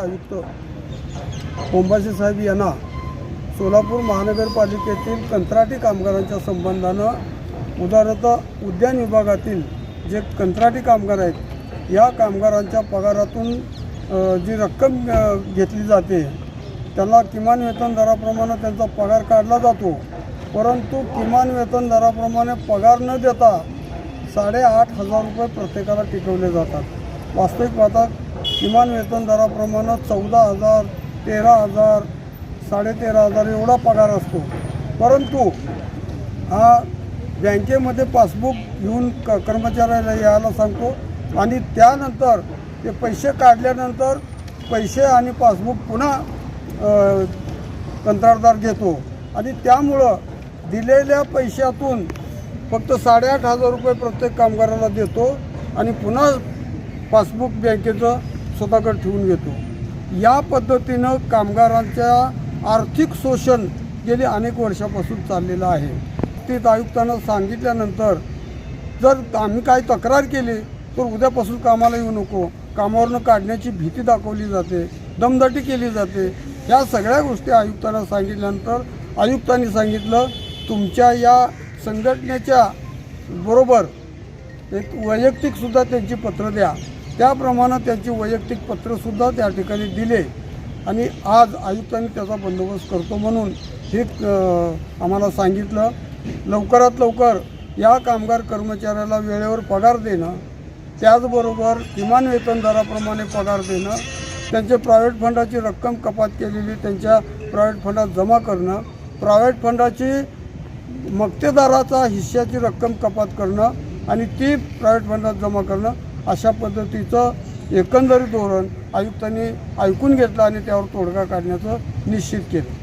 आयुक्त कोंबासे साहेब यांना सोलापूर महानगरपालिकेतील कंत्राटी कामगारांच्या संबंधानं उदाहरणार्थ उद्यान विभागातील जे कंत्राटी कामगार आहेत या कामगारांच्या पगारातून जी रक्कम घेतली जाते त्यांना किमान वेतन दराप्रमाणे त्यांचा पगार काढला जातो. परंतु किमान वेतन दराप्रमाणे पगार न देता साडेआठ हजार रुपये प्रत्येकाला टिकवले जातात. वास्तविक पाहता किमान वेतनदराप्रमाणे चौदा हजार तेरा हजार साडेतेरा हजार एवढा पगार असतो. परंतु हा बँकेमध्ये पासबुक घेऊन क कर्मचाऱ्याला यायला सांगतो आणि त्यानंतर ते पैसे काढल्यानंतर पैसे आणि पासबुक पुन्हा कंत्राटदार घेतो. आणि त्यामुळं दिलेल्या पैशातून फक्त साडेआठ हजार रुपये प्रत्येक कामगाराला देतो आणि पुन्हा पासबुक बँकेचं स्वतःकडे ठेवून घेतो. या पद्धतीनं कामगारांच्या आर्थिक शोषण गेली अनेक वर्षापासून चाललेलं आहे. ते आयुक्तांना सांगितल्यानंतर जर आम्ही काही तक्रार केली तर उद्यापासून कामाला येऊ नको. कामावरनं काढण्याची भीती दाखवली जाते दमदाटी केली जाते. ह्या सगळ्या गोष्टी आयुक्तांना सांगितल्यानंतर आयुक्तांनी सांगितलं तुमच्या या संघटनेच्या बरोबर एक वैयक्तिकसुद्धा त्यांची पत्र द्या. त्याप्रमाणे त्यांची वैयक्तिक पत्रसुद्धा त्या ठिकाणी दिले. आणि आज आयुक्तांनी त्याचा बंदोबस्त करतो म्हणून हे आम्हाला सांगितलं. लवकरात लवकर या कामगार कर्मचाऱ्याला वेळेवर पगार देणं त्याचबरोबर किमान वेतन दराप्रमाणे पगार देणं त्यांचे प्रायव्हेट फंडाची रक्कम कपात केलेली त्यांच्या प्रायव्हेट फंडात जमा करणं प्रायव्हेट फंडाची मक्तेदाराचा हिश्श्याची रक्कम कपात करणं आणि ती प्रायव्हेट फंडात जमा करणं अशा पद्धतीचं एकंदरीत धोरण आयुक्तांनी ऐकून घेतलं आणि त्यावर तोडगा काढण्याचं निश्चित केलं.